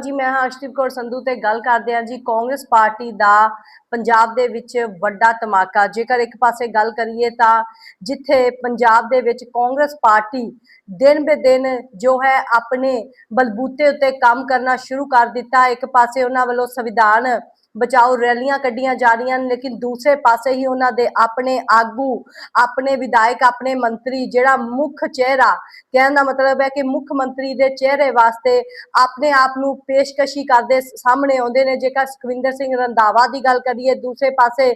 ਜੀ, ਮੈਂ ਹਾਂ ਅਰਸ਼ਦੀਪ ਕੌਰ ਸੰਧੂ ਤੇ ਗੱਲ ਕਰਦੇ ਹਾਂ ਜੀ। ਕਾਂਗਰਸ ਪਾਰਟੀ ਦਾ ਪੰਜਾਬ ਦੇ ਵਿੱਚ ਵੱਡਾ ਧਮਾਕਾ। ਜੇਕਰ ਇੱਕ ਪਾਸੇ ਗੱਲ ਕਰੀਏ ਤਾਂ ਜਿੱਥੇ ਪੰਜਾਬ ਦੇ ਵਿੱਚ ਕਾਂਗਰਸ ਪਾਰਟੀ ਦਿਨ ਬੇ ਦਿਨ ਜੋ ਹੈ ਆਪਣੇ ਬਲਬੂਤੇ ਉੱਤੇ ਕੰਮ ਕਰਨਾ ਸ਼ੁਰੂ ਕਰ ਦਿੱਤਾ, ਇੱਕ ਪਾਸੇ ਉਹਨਾਂ ਵੱਲੋਂ ਸੰਵਿਧਾਨ ਬਚਾਓ ਰੈਲੀਆਂ ਕੱਢੀਆਂ ਜਾ ਰਹੀਆਂ ਨੇ, ਲੇਕਿਨ ਦੂਸਰੇ ਪਾਸੇ ਹੀ ਉਹਨਾਂ ਦੇ ਆਪਣੇ ਆਗੂ, ਆਪਣੇ ਵਿਧਾਇਕ, ਆਪਣੇ ਮੰਤਰੀ ਜਿਹੜਾ ਮੁੱਖ ਚਿਹਰਾ, ਕਹਿਣ ਦਾ ਮਤਲਬ ਹੈ ਕਿ ਮੁੱਖ ਮੰਤਰੀ ਦੇ ਚਿਹਰੇ ਵਾਸਤੇ ਆਪਣੇ ਆਪ ਨੂੰ ਪੇਸ਼ਕਸ਼ੀ ਕਰਦੇ ਸਾਹਮਣੇ ਆਉਂਦੇ ਨੇ। ਜੇਕਰ ਸੁਖਵਿੰਦਰ ਸਿੰਘ ਰੰਧਾਵਾ ਦੀ ਗੱਲ ਕਰੀਏ, ਦੂਸਰੇ ਪਾਸੇ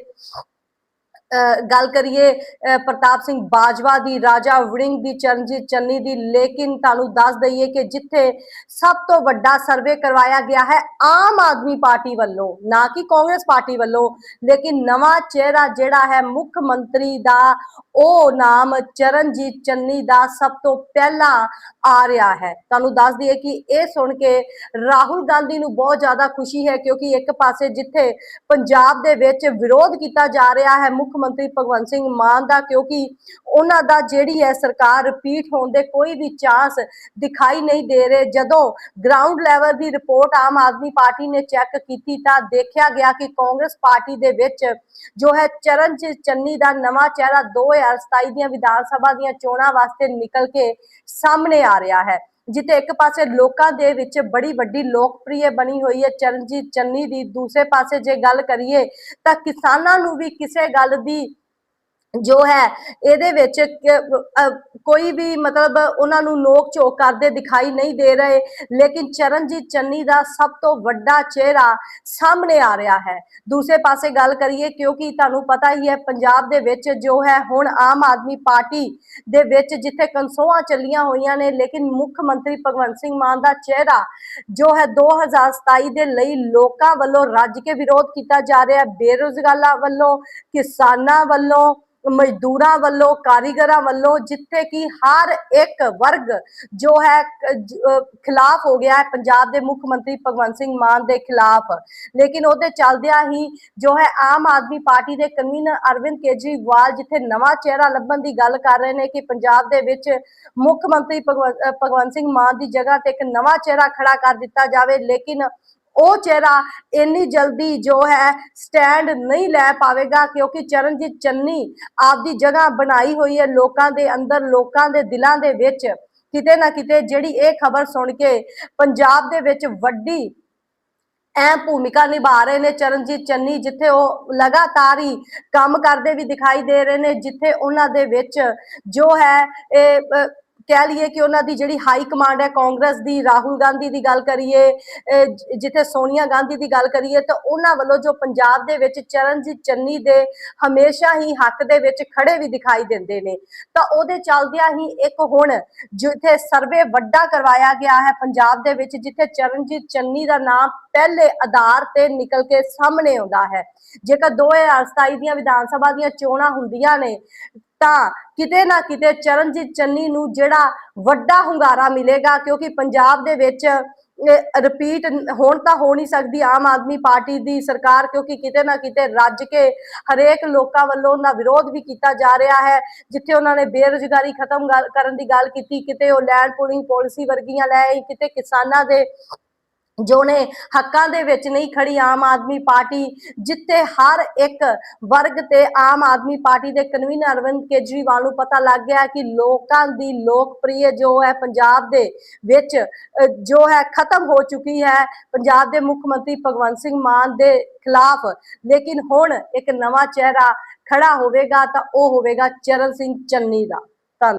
ਗੱਲ ਕਰੀਏ ਅਹ ਪ੍ਰਤਾਪ ਸਿੰਘ ਬਾਜਵਾ ਦੀ, ਰਾਜਾ ਵੜਿੰਗ ਦੀ, ਚਰਨਜੀਤ ਚੰਨੀ ਦੀ, ਲੇਕਿਨ ਤੁਹਾਨੂੰ ਦੱਸ ਦਈਏ ਕਿ ਜਿੱਥੇ ਸਭ ਤੋਂ ਵੱਡਾ ਸਰਵੇ ਕਰਵਾਇਆ ਗਿਆ ਹੈ ਆਮ ਆਦਮੀ ਪਾਰਟੀ ਵੱਲੋਂ, ਨਾ ਕਿ ਕਾਂਗਰਸ ਪਾਰਟੀ ਵੱਲੋਂ, ਲੇਕਿਨ ਨਵਾਂ ਚਿਹਰਾ ਜਿਹੜਾ ਹੈ ਮੁੱਖ ਮੰਤਰੀ ਦਾ, ਉਹ ਨਾਮ ਚਰਨਜੀਤ ਚੰਨੀ ਦਾ ਸਭ ਤੋਂ ਪਹਿਲਾਂ ਆ ਰਿਹਾ ਹੈ। ਤੁਹਾਨੂੰ ਦੱਸ ਦਈਏ ਕਿ ਇਹ ਸੁਣ ਕੇ ਰਾਹੁਲ ਗਾਂਧੀ ਨੂੰ ਬਹੁਤ ਜ਼ਿਆਦਾ ਖੁਸ਼ੀ ਹੈ ਕਿਉਂਕਿ ਇੱਕ ਪਾਸੇ ਜਿੱਥੇ ਪੰਜਾਬ ਦੇ ਵਿੱਚ ਵਿਰੋਧ ਕੀਤਾ ਜਾ ਰਿਹਾ ਹੈ ਮੁੱਖ ਮੰਤਰੀ ਭਗਵੰਤ ਸਿੰਘ ਮਾਨ ਦਾ, ਕਿਉਂਕਿ ਉਹਨਾਂ ਦਾ ਜਿਹੜੀ ਹੈ ਸਰਕਾਰ ਰਿਪੀਟ ਹੋਣ ਦੇ ਕੋਈ ਵੀ ਚਾਂਸ ਦਿਖਾਈ ਨਹੀਂ ਦੇ ਰਹੇ। ਜਦੋਂ ਗਰਾਊਂਡ ਲੈਵਲ ਦੀ ਰਿਪੋਰਟ ਆਮ ਆਦਮੀ ਪਾਰਟੀ ਨੇ ਚੈੱਕ ਕੀਤੀ ਤਾਂ ਦੇਖਿਆ ਗਿਆ ਕਿ ਕਾਂਗਰਸ ਪਾਰਟੀ ਦੇ ਵਿੱਚ ਜੋ ਹੈ ਚਰਨਜੀਤ ਚੰਨੀ ਦਾ ਨਵਾਂ ਚਿਹਰਾ 2027 ਦੀਆਂ ਵਿਧਾਨ ਸਭਾ ਦੀਆਂ ਚੋਣਾਂ ਵਾਸਤੇ ਨਿਕਲ ਕੇ ਸਾਹਮਣੇ ਆ ਰਿਹਾ ਹੈ। ਜਿੱਥੇ ਇੱਕ ਪਾਸੇ ਲੋਕਾਂ ਦੇ ਵਿੱਚ ਬੜੀ ਵੱਡੀ ਲੋਕਪ੍ਰਿਯ ਬਣੀ ਹੋਈ ਹੈ ਚਰਨਜੀਤ ਚੰਨੀ ਦੀ, ਦੂਸਰੇ ਪਾਸੇ ਜੇ ਗੱਲ ਕਰੀਏ ਤਾਂ ਕਿਸਾਨਾਂ ਨੂੰ ਵੀ ਕਿਸੇ ਗੱਲ ਦੀ ਜੋ ਹੈ, ਇਹਦੇ ਵਿੱਚ ਕੋਈ ਵੀ ਮਤਲਬ ਉਹਨਾਂ ਨੂੰ ਨੋਕ ਝੋਕ ਕਰਦੇ ਦਿਖਾਈ ਨਹੀਂ ਦੇ ਰਹੇ, ਲੇਕਿਨ ਚਰਨਜੀਤ ਚੰਨੀ ਦਾ ਸਭ ਤੋਂ ਵੱਡਾ ਚਿਹਰਾ ਸਾਹਮਣੇ ਆ ਰਿਹਾ ਹੈ। ਦੂਸਰੇ ਪਾਸੇ ਗੱਲ ਕਰੀਏ, ਕਿਉਂਕਿ ਤੁਹਾਨੂੰ ਪਤਾ ਹੀ ਹੈ, ਪੰਜਾਬ ਦੇ ਵਿੱਚ ਜੋ ਹੈ, ਹੁਣ ਆਮ ਆਦਮੀ ਪਾਰਟੀ ਦੇ ਵਿੱਚ ਜਿੱਥੇ ਕਨਸੋਆਂ ਚੱਲੀਆਂ ਹੋਈਆਂ ਨੇ, ਲੇਕਿਨ ਮੁੱਖ ਮੰਤਰੀ ਭਗਵੰਤ ਸਿੰਘ ਮਾਨ ਦਾ ਚਿਹਰਾ ਜੋ ਹੈ 2027 ਦੇ ਲਈ ਲੋਕਾਂ ਵੱਲੋਂ ਰੱਜ ਕੇ ਵਿਰੋਧ ਕੀਤਾ ਜਾ ਰਿਹਾ ਹੈ। ਬੇਰੁਜ਼ਗਾਰਾਂ ਵੱਲੋਂ, ਕਿਸਾਨਾਂ ਵੱਲੋਂ ਮਜ਼ਦੂਰਾਂ ਵੱਲੋਂ, ਕਾਰੀਗਰਾਂ ਵੱਲੋਂ ਜਿੱਥੇ ਕਿ ਹਰ ਇੱਕ ਵਰਗ ਜੋ ਹੈ ਖਿਲਾਫ ਹੋ ਗਿਆ ਹੈ ਪੰਜਾਬ ਦੇ ਮੁੱਖ ਮੰਤਰੀ ਭਗਵੰਤ ਸਿੰਘ ਮਾਨ ਦੇ ਖਿਲਾਫ। ਲੇਕਿਨ ਉਹਦੇ ਚੱਲਦਿਆਂ ਹੀ ਜੋ ਹੈ ਆਮ ਆਦਮੀ ਪਾਰਟੀ ਦੇ ਕਨਵੀਨਰ ਅਰਵਿੰਦ ਕੇਜਰੀਵਾਲ ਜਿੱਥੇ ਨਵਾਂ ਚਿਹਰਾ ਲੱਭਣ ਦੀ ਗੱਲ ਕਰ ਰਹੇ ਨੇ ਕਿ ਪੰਜਾਬ ਦੇ ਵਿੱਚ ਮੁੱਖ ਮੰਤਰੀ ਭਗਵੰਤ ਭਗਵੰਤ ਸਿੰਘ ਮਾਨ ਦੀ ਜਗ੍ਹਾ ਤੇ ਇੱਕ ਨਵਾਂ ਚਿਹਰਾ ਖੜਾ ਕਰ ਦਿੱਤਾ ਜਾਵੇ। ਲੇਕਿਨ ਉਹ ਚਿਹਰਾ ਇੰਨੀ ਜਲਦੀ ਜੋ ਹੈ ਸਟੈਂਡ ਨਹੀਂ ਲੈ ਪਾਵੇਗਾ ਕਿਉਂਕਿ ਚਰਨਜੀਤ ਚੰਨੀ ਆਪਦੀ ਜਗ੍ਹਾ ਬਣਾਈ ਹੋਈ ਹੈ ਲੋਕਾਂ ਦੇ ਅੰਦਰ, ਲੋਕਾਂ ਦੇ ਦਿਲਾਂ ਦੇ ਵਿੱਚ। ਕਿਤੇ ਨਾ ਕਿਤੇ ਜਿਹੜੀ ਇਹ ਖਬਰ ਸੁਣ ਕੇ ਪੰਜਾਬ ਦੇ ਵਿੱਚ ਵੱਡੀ ਅਹਿਮ ਭੂਮਿਕਾ ਨਿਭਾ ਰਹੇ ਨੇ ਚਰਨਜੀਤ ਚੰਨੀ, ਜਿੱਥੇ ਉਹ ਲਗਾਤਾਰ ਹੀ ਕੰਮ ਕਰਦੇ ਵੀ ਦਿਖਾਈ ਦੇ ਰਹੇ ਨੇ, ਜਿੱਥੇ ਉਹਨਾਂ ਦੇ ਵਿੱਚ ਜੋ ਹੈ ਇਹ ਕਹਿ ਲਈਏ ਕਿ ਉਹਨਾਂ ਦੀ ਜਿਹੜੀ ਹਾਈ ਕਮਾਂਡ ਹੈ, ਕਾਂਗਰਸ ਦੀ, ਰਾਹੁਲ ਗਾਂਧੀ ਦੀ ਗੱਲ ਕਰੀਏ ਜਿੱਥੇ ਸੋਨੀਆ ਗਾਂਧੀ ਦੀ ਗੱਲ ਕਰੀਏ, ਤਾਂ ਉਹਨਾਂ ਵੱਲੋਂ ਜੋ ਪੰਜਾਬ ਦੇ ਵਿੱਚ ਚਰਨਜੀਤ ਚੰਨੀ ਦੇ ਹਮੇਸ਼ਾ ਹੀ ਹੱਕ ਦੇ ਵਿੱਚ ਖੜੇ ਵੀ ਦਿਖਾਈ ਦਿੰਦੇ ਨੇ, ਤਾਂ ਉਹਦੇ ਚੱਲਦਿਆਂ ਹੀ ਇੱਕ ਹੁਣ ਜਿੱਥੇ ਸਰਵੇ ਵੱਡਾ ਕਰਵਾਇਆ ਗਿਆ ਹੈ ਪੰਜਾਬ ਦੇ ਵਿੱਚ, ਜਿੱਥੇ ਚਰਨਜੀਤ ਚੰਨੀ ਦਾ ਨਾਮ ਪਹਿਲੇ ਆਧਾਰ ਤੇ ਨਿਕਲ ਕੇ ਸਾਹਮਣੇ ਆਉਂਦਾ ਹੈ, ਜੇਕਰ 2027 ਦੀਆਂ ਵਿਧਾਨ ਸਭਾ ਦੀਆਂ ਚੋਣਾਂ ਹੁੰਦੀਆਂ ਨੇ ਤਾਂ ਕਿਤੇ ਨਾ ਕਿਤੇ ਚਰਨਜੀਤ ਚੰਨੀ ਨੂੰ ਜਿਹੜਾ ਵੱਡਾ ਹੁੰਗਾਰਾ ਮਿਲੇਗਾ, ਕਿਉਂਕਿ ਪੰਜਾਬ ਦੇ ਵਿੱਚ ਰਿਪੀਟ ਹੁਣ ਤਾਂ ਹੋ ਨਹੀਂ ਸਕਦੀ ਆਮ ਆਦਮੀ ਪਾਰਟੀ ਦੀ ਸਰਕਾਰ, ਕਿਉਂਕਿ ਕਿਤੇ ਨਾ ਕਿਤੇ ਰੱਜ ਕੇ ਹਰੇਕ ਲੋਕਾਂ ਵੱਲੋਂ ਦਾ ਵਿਰੋਧ ਵੀ ਕੀਤਾ ਜਾ ਰਿਹਾ ਹੈ, ਜਿੱਥੇ ਉਹਨਾਂ ਨੇ ਬੇਰੁਜ਼ਗਾਰੀ ਖਤਮ ਕਰਨ ਦੀ ਗੱਲ ਕੀਤੀ, ਕਿਤੇ ਉਹ ਲੈਂਡ ਪੂਲਿੰਗ ਪਾਲਿਸੀ ਵਰਗੀਆਂ ਲੈ ਕਿਤੇ ਕਿਸਾਨਾਂ ਦੇ ਜੋ ਨੇ ਹੱਕਾਂ ਦੇ ਵਿੱਚ ਨਹੀਂ ਖੜੀ ਆਮ ਆਦਮੀ ਪਾਰਟੀ ਜਿੱਥੇ ਹਰ ਇੱਕ ਵਰਗ ਤੇ ਆਮ ਆਦਮੀ ਪਾਰਟੀ ਦੇ ਕਨਵੀਨਰ ਅਰਵਿੰਦ ਕੇਜਰੀਵਾਲ ਨੂੰ ਪਤਾ ਲੱਗ ਗਿਆ ਕਿ ਲੋਕਾਂ ਦੀ ਲੋਕਪ੍ਰਿਯ ਜੋ ਹੈ ਪੰਜਾਬ ਦੇ ਵਿੱਚ ਜੋ ਹੈ ਖਤਮ ਹੋ ਚੁੱਕੀ ਹੈ। ਪੰਜਾਬ ਦੇ ਮੁੱਖ ਮੰਤਰੀ ਭਗਵੰਤ ਸਿੰਘ ਮਾਨ ਦੇ ਖਿਲਾਫ। ਲੇਕਿਨ ਹੁਣ ਇੱਕ ਨਵਾਂ ਚਿਹਰਾ ਖੜਾ ਹੋਵੇਗਾ ਤਾਂ ਉਹ ਹੋਵੇਗਾ ਚਰਨ ਸਿੰਘ ਚੰਨੀ ਦਾ।